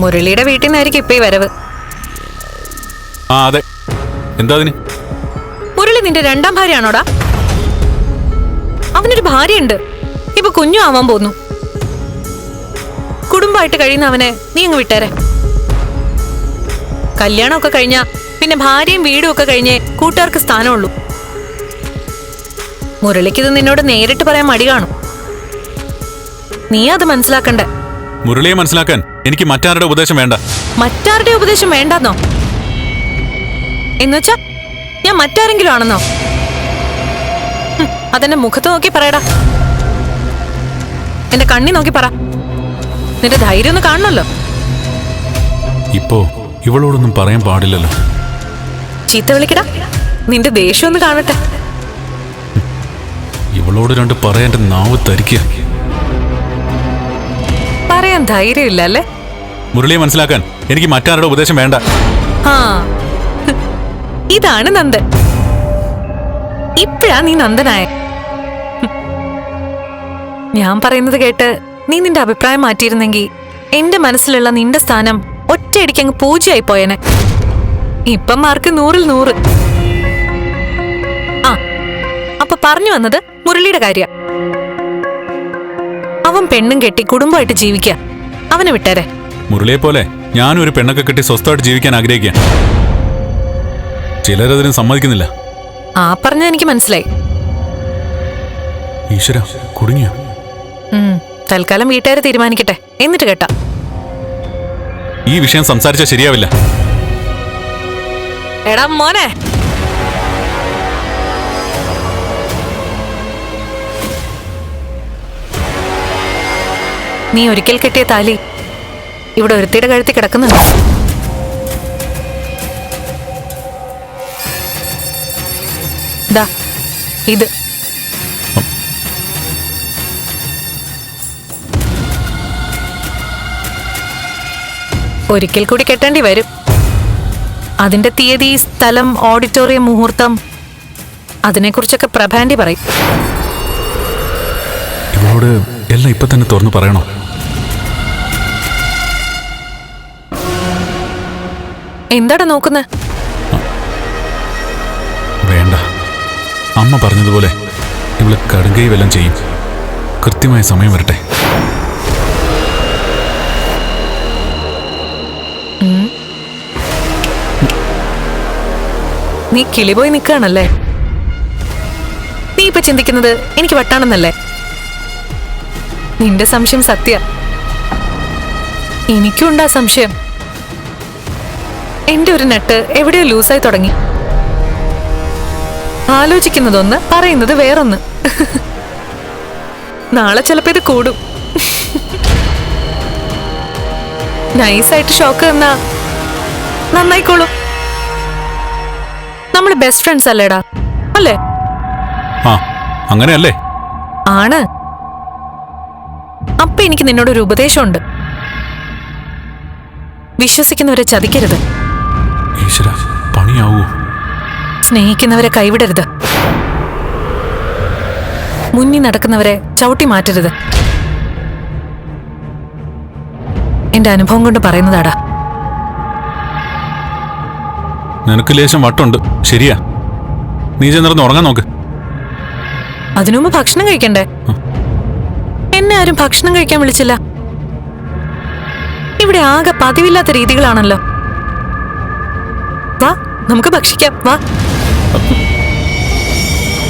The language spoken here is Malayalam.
മുരളിയുടെ വീട്ടിൽ നിന്നായിരിക്കും ഇപ്പൊ ഈ വരവ്. ആ അതെ. എന്താ അതിന്? മുരളി നിന്റെ രണ്ടാം ഭാര്യയാണോടാ? അവനൊരു ഭാര്യയുണ്ട്. ഇപ്പൊ കുഞ്ഞു ആവാൻ പോന്നു. കുടുംബമായിട്ട് കഴിയുന്ന അവനെ നീ അങ്ങ് വിട്ടേരെ. കല്യാണമൊക്കെ കഴിഞ്ഞ പിന്നെ ഭാര്യയും വീടും ഒക്കെ കഴിഞ്ഞേ കൂട്ടുകാർക്ക് സ്ഥാനമുള്ളൂ. മുരളിക്കിത് നിന്നോട് നേരിട്ട് പറയാൻ മടി കാണും. നീ അത് മനസ്സിലാക്കണ്ടേ? മുരളിയെ മനസ്സിലാക്കാൻ? എനിക്ക് മറ്റാരുടെ ഉപദേശം വേണ്ട. മറ്റാരുടെ ഉപദേശം വേണ്ടെന്നോ? എന്നുവെച്ചാ ഞാൻ മറ്റാരെങ്കിലും ആണെന്നോ? അതെന്നെ മുഖത്ത് നോക്കി പറയടാ. എന്റെ കണ്ണി നോക്കി പറ. നിന്റെ ധൈര്യം ഒന്ന് കാണണല്ലോ. ഇപ്പോ ഇവളോടൊന്നും പറയാൻ പാടില്ലല്ലോ. ചീത്ത വിളിക്കടാ. നിന്റെ ദേഷ്യം ഒന്ന് കാണട്ടെ. ഇവളോട് രണ്ട് പറയാൻ നാവ് തരിക്കുക പറയാൻ ധൈര്യമില്ല അല്ലേ? മുരളിയെ മനസ്സിലാക്കാൻ എനിക്ക് മറ്റാരുടെ ഉപദേശം വേണ്ട. ഇതാണ് നന്ദൻ. ഇപ്പഴാ നീ നന്ദനായ. ഞാൻ പറയുന്നത് കേട്ട് നീ നിന്റെ അഭിപ്രായം മാറ്റിയിരുന്നെങ്കിൽ എന്റെ മനസ്സിലുള്ള നിന്റെ സ്ഥാനം ഒറ്റയടിക്ക് അങ്ങ് പൂജയായി പോയനെ. ഇപ്പം മാർക്ക് നൂറിൽ നൂറ്. ആ അപ്പൊ പറഞ്ഞു വന്നത് മുരളിയുടെ കാര്യ. അവൻ പെണ്ണും കെട്ടി കുടുംബമായിട്ട് ജീവിക്കുക അവനെ വിട്ടേരെ. മുരളിയെ പോലെ ഞാനും ഒരു പെണ്ണൊക്കെ കെട്ടി സ്വസ്ഥമായിട്ട് ജീവിക്കാൻ ആഗ്രഹിക്കുക ചിലരതിന് സമ്മതിക്കുന്നില്ല. ആ പറഞ്ഞ എനിക്ക് മനസ്സിലായി. ഈശ്വര കുടുങ്ങിയോ? തൽക്കാലം വീട്ടുകാർ തീരുമാനിക്കട്ടെ. എന്നിട്ട് കേട്ടാ. ഈ വിഷയം സംസാരിച്ചാൽ ശരിയാവില്ല. എടാ മോനെ. നീ ഒരിക്കൽ കെട്ടിയ താലി ഇവിടെ ഒരുത്തിയുടെ കഴുത്തി കിടക്കുന്നുണ്ട്. ഇത്. ഒരിക്കൽ കൂടി കെട്ടേണ്ടി വരും. അതിന്റെ തീയതി സ്ഥലം ഓഡിറ്റോറിയം മുഹൂർത്തം അതിനെക്കുറിച്ചൊക്കെ പ്രഭാന്റി പറയും. ഇവളോട് എല്ലാം ഇപ്പൊ തന്നെ തുറന്നു പറയണോ? എന്താടാ നോക്കുന്നേ? വേണ്ട. അമ്മ പറഞ്ഞതുപോലെ ഇവൾ കടുകൈ വല്ലം ചെയ്യും. കൃത്യമായ സമയം വരട്ടെ. നീ കിളിപോയി നിൽക്കുകയാണല്ലേ നീ ഇപ്പൊ ചിന്തിക്കുന്നത് എനിക്ക് വട്ടാണെന്നല്ലേ? നിന്റെ സംശയം സത്യ. എനിക്കുണ്ടാ സംശയം. എന്റെ ഒരു നെട്ട് എവിടെയോ ലൂസായി തുടങ്ങി. ആലോചിക്കുന്നതൊന്ന് പറയുന്നത് വേറൊന്ന്. നാളെ ചിലപ്പോ ഇത് കൂടും. നൈസായിട്ട് ഷോക്ക് തന്നാ നന്നായിക്കോളൂ. നമ്മൾ ബെസ്റ്റ് ഫ്രണ്ട്സ് അല്ലേടാ അല്ലേ? ആ അങ്ങനെയല്ലേ? ആണ്. അപ്പൊ എനിക്ക് നിന്നോട് ഒരു ഉപദേശമുണ്ട്. വിശ്വസിക്കുന്നവരെ ചതിക്കരുത്. ഈശ്വര പണിയാവൂ? സ്നേഹിക്കുന്നവരെ കൈവിടരുത്. മുന്നി നടക്കുന്നവരെ ചവിട്ടി മാറ്റരുത്. എന്റെ അനുഭവം കൊണ്ട് പറയുന്നതാടാ. നിനക്ക് ലേശം വട്ടുണ്ട്. ശരിയാ. നീ ചെന്നിറന്ന് ഉറങ്ങാൻ നോക്ക്. അതിനു മുമ്പ് ഭക്ഷണം കഴിക്കണ്ടേ? എന്നെ ആരും ഭക്ഷണം കഴിക്കാൻ വിളിച്ചില്ല. ഇവിടെ ആകെ പതിവില്ലാത്ത രീതികളാണല്ലോ. നമുക്ക് ഭക്ഷിക്കാം. വാ.